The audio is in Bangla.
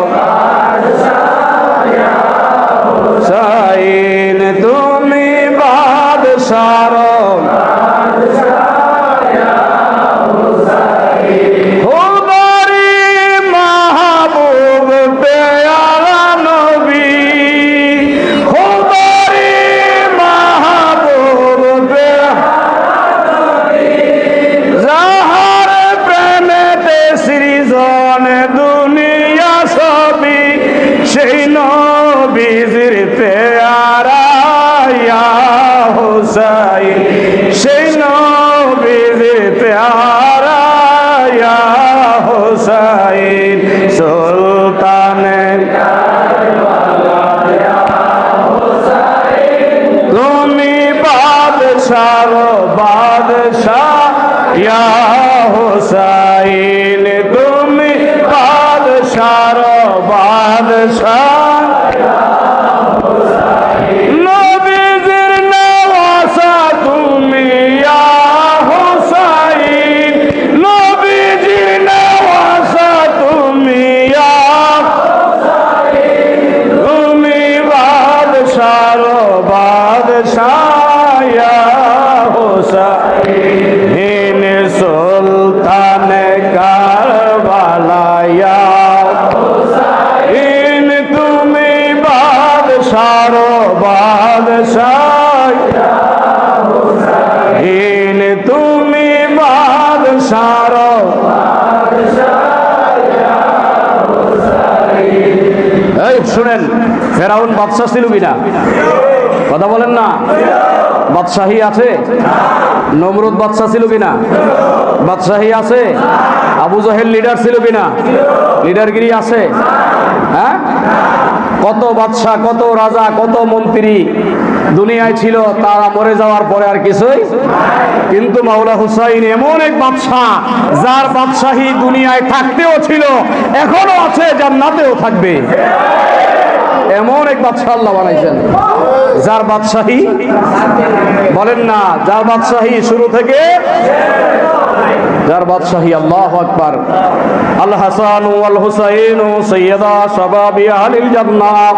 বাদশার সাইন তুমি বাদ খুদারি বাদশাহ ইয়া হুসাইন তুমি বাদশাহ বাদশাহ। নবীজির বাদশার বাদশাহ তুমি বাদশার। এই শুনেন, ফেরাউন বাদশাহ ছিল কিনা? কথা বলেন না। বাদশাহী আছে? নমরুদ বাদশাহ ছিল কিনা? বাদশাহী আছে? আবু জাহেল লিডার ছিল কিনা? লিডারগিরি আছে? হ্যাঁ? কত বাদশাহ, কত রাজা, কত মন্ত্রী দুনিয়ায় ছিল, তারা মরে যাওয়ার পরে আর কিছুই কিন্তু মাওলা হুসাইন এমন এক বাদশাহ, যার বাদশাহী দুনিয়ায় থাকতেও ছিল, এখনও আছে, জান্নাতেও থাকবে। এমন এক বাদশাহ আল্লাহ বানাইছেন, যার বাদশাহী বলেন না, যার বাদশাহী শুরু থেকে যার বাদশাহী আল্লাহ আকবার আল হাসান ওয়াল হুসাইন সৈয়দা শাবাবি আহলিল জান্নাহ